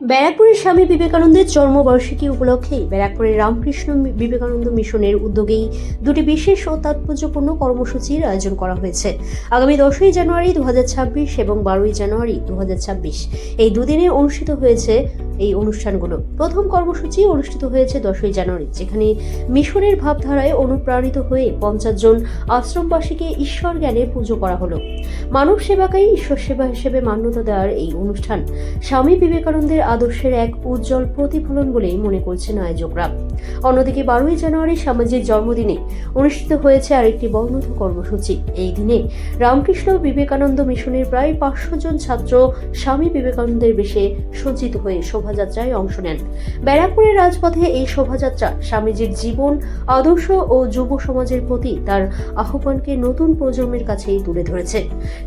ব্যারাকপুরের স্বামী বিবেকানন্দের জন্মবার্ষিকী উপলক্ষে ব্যারাকপুরের রামকৃষ্ণ বিবেকানন্দ মিশনের উদ্যোগেই দুটি বিশেষ ও তাৎপর্যপূর্ণ কর্মসূচির আয়োজন করা হয়েছে। আগামী দশই জানুয়ারি দু হাজার ছাব্বিশ এবং বারোই জানুয়ারি দু হাজার ছাব্বিশ। এই দুদিনে অনুষ্ঠিত হয়েছে এই অনুষ্ঠানগুলো। প্রথম কর্মসূচি অনুষ্ঠিত হয়েছে দশই জানুয়ারি, যেখানে মিশনের ভাবধারায় অনুপ্রাণিত হয়ে পঞ্চাশ জন আশ্রমবাসীকে ঈশ্বর জ্ঞানে পুজো করা হলো। মানব সেবাকেই ঈশ্বর সেবা হিসেবে মান্যতা দেওয়ার এই অনুষ্ঠান। স্বামী বিবেকানন্দের আদর্শের এক উজ্জ্বল প্রতিফলন বলেই মনে করছেন আয়োজকরা। অন্যদিকে বারোই জানুয়ারি স্বামীজির জন্মদিনে অনুষ্ঠিত হয়েছে আরেকটি বর্ণত কর্মসূচি। এই দিনে রামকৃষ্ণ বিবেকানন্দ মিশনের প্রায় পাঁচশো জন ছাত্র স্বামী বিবেকানন্দের বেশে সজ্জিত হয়ে শোভাযাত্রায় অংশ নেন। ব্যারাকপুরের রাজপথে এই শোভাযাত্রা স্বামীজির জীবন, আদর্শ ও যুব সমাজের প্রতি তার আহ্বানকে নতুন প্রজন্মের কাছেই তুলে ধরেছে।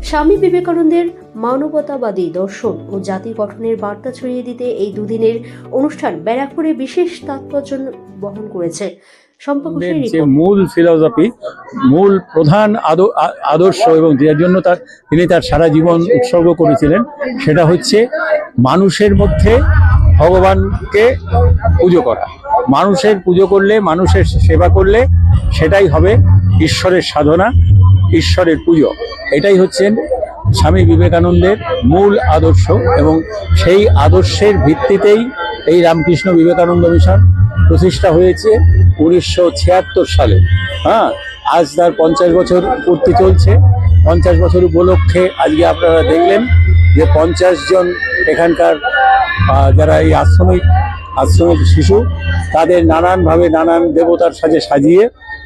স্বামী বিবেকানন্দের মানবতাবাদী দর্শন ও জাতি গঠনের বার্তা ছড়িয়ে দিতে এই দুদিনের অনুষ্ঠান ব্যারাকপুরে বিশেষ তাৎপর্য বহন করেছে। যে মূল ফিলসফি মূল প্রধান আদ- আদর্শ এবং যার জন্য তার তিনি তার সারা জীবন উৎসর্গ করেছিলেন সেটা হচ্ছে মানুষের মধ্যে ভগবানকে পুজো করা। মানুষের পুজো করলে মানুষের সেবা করলে সেটাই হবে ঈশ্বরের সাধনা ঈশ্বরের পুজো। এটাই হচ্ছেন স্বামী বিবেকানন্দের মূল আদর্শ এবং সেই আদর্শের ভিত্তিতেই এই রামকৃষ্ণ বিবেকানন্দ মিশন প্রতিষ্ঠা হয়েছে উনিশশো ছিয়াত্তর সালে। হ্যাঁ আজ তার পঞ্চাশ বছর পূর্তি চলছে। পঞ্চাশ বছর উপলক্ষে আজকে আপনারা দেখলেন যে পঞ্চাশ জন এখানকার যারা এই আশ্রমিক আশ্রমিক শিশু, তাদের নানানভাবে নানান দেবতার সাজে সাজিয়ে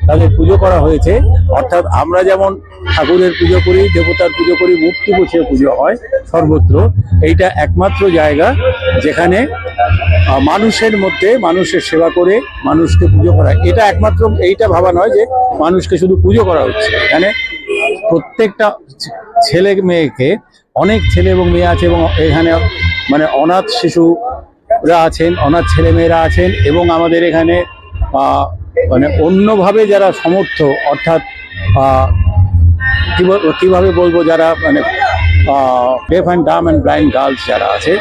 তাদের পুজো করা হয়েছে। অর্থাৎ আমরা যেমন ঠাকুরের পুজো করি, দেবতার পুজো করি, মূর্তি বসিয়ে পুজো হয় সর্বত্র। এইটা একমাত্র জায়গা যেখানে মানুষের মধ্যে মানুষের সেবা করে মানুষকে পুজো করা। এটা একমাত্র এইটা ভাবা নয় যে মানুষকে শুধু পুজো করা হচ্ছে। এখানে প্রত্যেকটা ছেলে মেয়েকে, অনেক ছেলে এবং মেয়ে আছে এবং এখানে মানে অনাথ শিশুরা আছেন, অনাথ ছেলে মেয়েরা আছেন এবং আমাদের এখানে মানে অন্যভাবে যারা সমর্থ, অর্থাৎ কীভাবে বলব যারা মানে deaf and dumb and blind girls যারা আছে,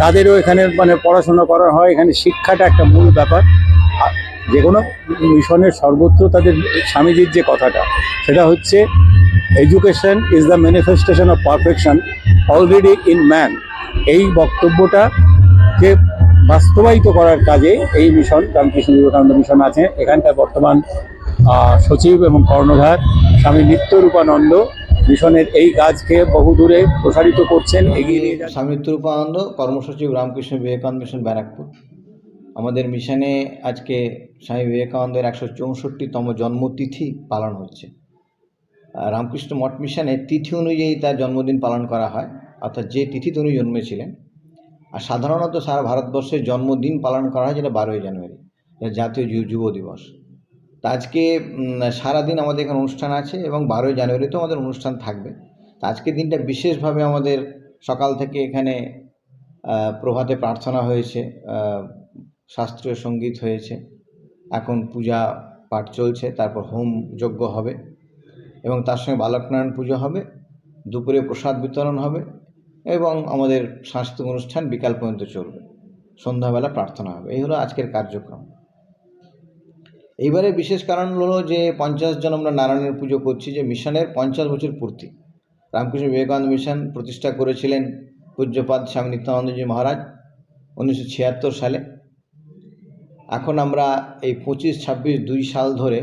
তাদেরও এখানে মানে পড়াশোনা করা হয়। এখানে শিক্ষাটা একটা মূল ব্যাপার। যে কোনো মিশনের সর্বত্র তাদের স্বামীজির যে কথাটা, সেটা হচ্ছে education is the manifestation of perfection already in man এই বক্তব্যটাকে বাস্তবায়িত করার কাজে এই মিশন, রামকৃষ্ণ বিবেকানন্দ মিশন আছে। এখানকার বর্তমান সচিব এবং কর্ণধার স্বামী নিত্যরূপানন্দ মিশনের এই কাজকে বহুদূরে প্রসারিত করছেন, এগিয়ে নিয়ে যাচ্ছেন। স্বামী রূপানন্দ কর্মসচিব রামকৃষ্ণ বিবেকানন্দ মিশন, ব্যারাকপুর। আমাদের মিশনে আজকে স্বামী বিবেকানন্দের একশো চৌষট্টিতম জন্মতিথি পালন হচ্ছে। রামকৃষ্ণ মঠ মিশনে তিথি অনুযায়ী তার জন্মদিন পালন করা হয়, অর্থাৎ যে তিথিতে উনি জন্মেছিলেন। আর সাধারণত সারা ভারতবর্ষে জন্মদিন পালন করা হয় যেটা বারোই জানুয়ারি জাতীয় যুব দিবস। তা আজকে সারাদিন আমাদের এখানে অনুষ্ঠান আছে এবং বারোই জানুয়ারিতেও আমাদের অনুষ্ঠান থাকবে। তা আজকের দিনটা বিশেষভাবে আমাদের সকাল থেকে এখানে প্রভাতে প্রার্থনা হয়েছে শাস্ত্রীয় সংগীত হয়েছে, এখন পূজা পাঠ চলছে, তারপর হোম যজ্ঞ হবে এবং তার সঙ্গে বালকনারায়ণ পুজো হবে, দুপুরে প্রসাদ বিতরণ হবে এবং আমাদের সাংস্কৃতিক অনুষ্ঠান বিকাল পর্যন্ত চলবে। সন্ধ্যাবেলা প্রার্থনা হবে। এই হলো আজকের কার্যক্রম। এইবারে বিশেষ কারণ হলো যে পঞ্চাশ জন আমরা নারায়ণের পুজো করছি, যে মিশনের পঞ্চাশ বছর পূর্তি। রামকৃষ্ণ বিবেকানন্দ মিশন প্রতিষ্ঠা করেছিলেন পূজ্যপাদ স্বামী নিত্যানন্দজি মহারাজ উনিশশো ছিয়াত্তর সালে। এখন আমরা এই পঁচিশ, ছাব্বিশ, দুই সাল ধরে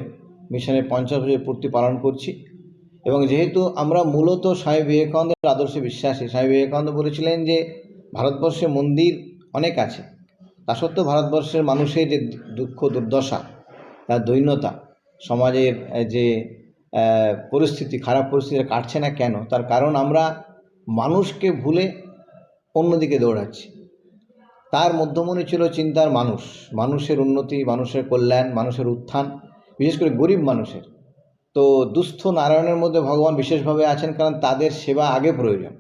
মিশনের পঞ্চাশ বছর পূর্তি পালন করছি এবং যেহেতু আমরা মূলত স্বামী বিবেকানন্দের আদর্শে বিশ্বাসী, স্বামী বিবেকানন্দ বলেছিলেন যে ভারতবর্ষে মন্দির অনেক আছে। তা সত্ত্বেও ভারতবর্ষের মানুষের যে দুঃখ, দুর্দশা তার দৈন্যতা। সমাজের যে পরিস্থিতি, খারাপ পরিস্থিতি কাটছে না কেন? তার কারণ আমরা মানুষকে ভুলে অন্যদিকে দৌড়াচ্ছি। তার মধ্যমণি ছিল চিন্তার মানুষ। মানুষের উন্নতি, মানুষের কল্যাণ, মানুষের উত্থান, বিশেষ করে গরিব মানুষের। তো দুস্থ নারায়ণের মধ্যে ভগবান বিশেষভাবে আছেন কারণ তাদের সেবা আগে প্রয়োজন।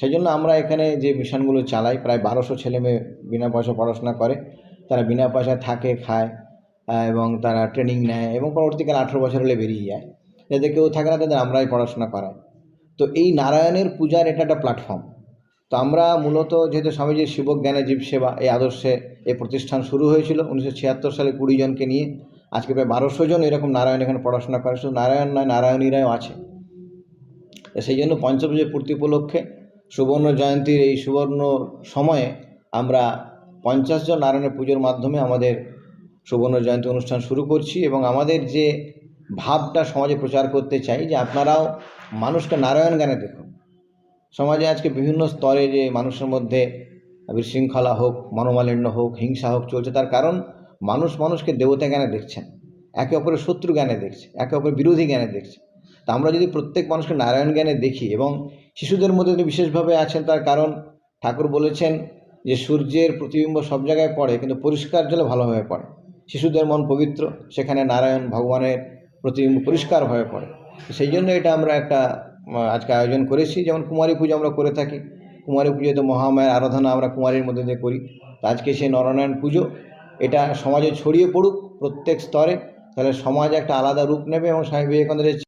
সেই জন্য আমরা এখানে যে মিশনগুলো চালাই, প্রায় বারোশো ছেলে মেয়ে বিনা পয়সা পড়াশোনা করে। তারা বিনা পয়সায় থাকে, খায়। এবং তারা ট্রেনিং নেয় এবং পরবর্তীকালে আঠেরো বছর হলে বেরিয়ে যায়। যাদের কেউ থাকে না, তাদের আমরাই পড়াশোনা করাই। তো এই নারায়ণের পূজার এটা একটা প্ল্যাটফর্ম তো আমরা মূলত যেহেতু স্বামীজির শিবজ্ঞানে জীব সেবা এই আদর্শে এই প্রতিষ্ঠান শুরু হয়েছিল উনিশশো ছিয়াত্তর সালে কুড়ি জনকে নিয়ে। আজকে প্রায় বারোশো জন এরকম নারায়ণ এখানে পড়াশোনা করে। শুধু নারায়ণ নয়, নারায়ণীরাও আছে। সেই জন্য পঞ্চপুজোর পূর্তি উপলক্ষে সুবর্ণ জয়ন্তীর এই সুবর্ণ সময়ে আমরা পঞ্চাশ জন নারায়ণের পুজোর মাধ্যমে আমাদের সুবর্ণ জয়ন্তী অনুষ্ঠান শুরু করছি এবং আমাদের যে ভাবটা সমাজে প্রচার করতে চাই, যে আপনারাও মানুষকে নারায়ণ জ্ঞানে দেখুন। সমাজে আজকে বিভিন্ন স্তরে যে মানুষের মধ্যে বিশৃঙ্খলা হোক, মনোমালিন্য হোক, হিংসা হোক চলছে, তার কারণ মানুষ মানুষকে দেবতা জ্ঞানে দেখছেন, একে অপরের শত্রু জ্ঞানে দেখছে, একে অপরের বিরোধী জ্ঞানে দেখছে। তা আমরা যদি প্রত্যেক মানুষকে নারায়ণ জ্ঞানে দেখি এবং শিশুদের মধ্যে যদি বিশেষভাবে আছেন, তার কারণ ঠাকুর বলেছেন যে সূর্যের প্রতিবিম্ব সব জায়গায় পড়ে, কিন্তু পরিষ্কার জলে ভালোভাবে পড়ে। শিশুদের মন পবিত্র, সেখানে নারায়ণ ভগবানের প্রতিবিম্ব পরিষ্কার হয়ে পড়ে। সেই জন্য এটা আমরা একটা আজকে আয়োজন করেছি। যেমন কুমারী পুজো আমরা করে থাকি। কুমারী পুজোতে মহামায়ের আরাধনা আমরা কুমারীর মধ্যে দিয়ে করি। আজকে সেই নরনারায়ণ পুজো, এটা সমাজে ছড়িয়ে পড়ুক প্রত্যেক স্তরে। তাহলে সমাজ একটা আলাদা রূপ নেবে এবং স্বামী বিবেকানন্দের